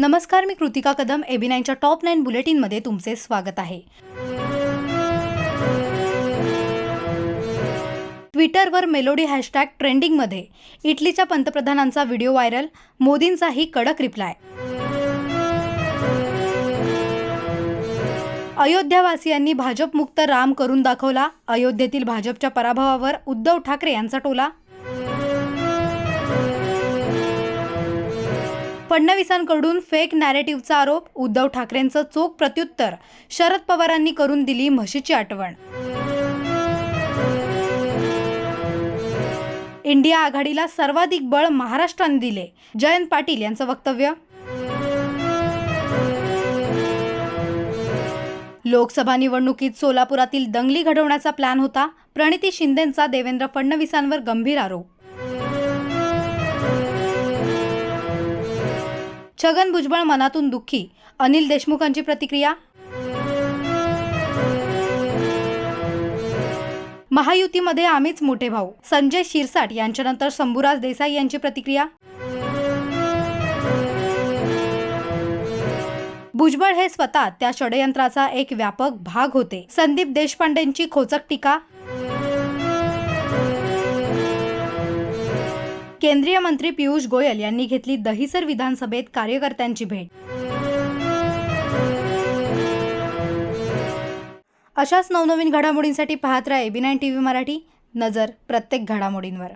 नमस्कार मी कृतिका कदम एबी नाईनच्या टॉप नाईन बुलेटिनमध्ये तुमचे स्वागत आहे. ट्विटरवर मेलोडी हॅशटॅग ट्रेंडिंगमध्ये. इटलीच्या पंतप्रधानांचा व्हिडिओ व्हायरल मोदींचाही कडक रिप्लाय. अयोध्यावासियांनी भाजपमुक्त राम करून दाखवला अयोध्येतील भाजपच्या पराभवावर उद्धव ठाकरे यांचा टोला फडणवीसांकडून फेक नॅरेटिव्हचा आरोप उद्धव ठाकरेंचं चोख प्रत्युत्तर शरद पवारांनी करून दिली म्हशीची आठवण. इंडिया आघाडीला सर्वाधिक बळ महाराष्ट्राने दिले. जयंत पाटील यांचं वक्तव्य. लोकसभा निवडणुकीत सोलापुरातील दंगली घडवण्याचा प्लॅन होता. प्रणिती शिंदेंचा देवेंद्र फडणवीसांवर गंभीर आरोप. छगन भुजबळ मनातून दुःखी. अनिल देशमुखांची प्रतिक्रिया? महायुतीमध्ये आम्हीच मोठे भाऊ. संजय शिरसाट यांच्यानंतर शंभूराज देसाई यांची प्रतिक्रिया? भुजबळ हे स्वतः त्या षडयंत्राचा एक व्यापक भाग होते. संदीप देशपांडेंची खोचक टीका? केंद्रीय मंत्री पियुष गोयल यांनी घेतली दहिसर विधानसभेत कार्यकर्त्यांची भेट. अशाच नवनवीन घडामोडींसाठी पाहत राहा AB nine T V Marathi. नजर प्रत्येक घडामोडींवर.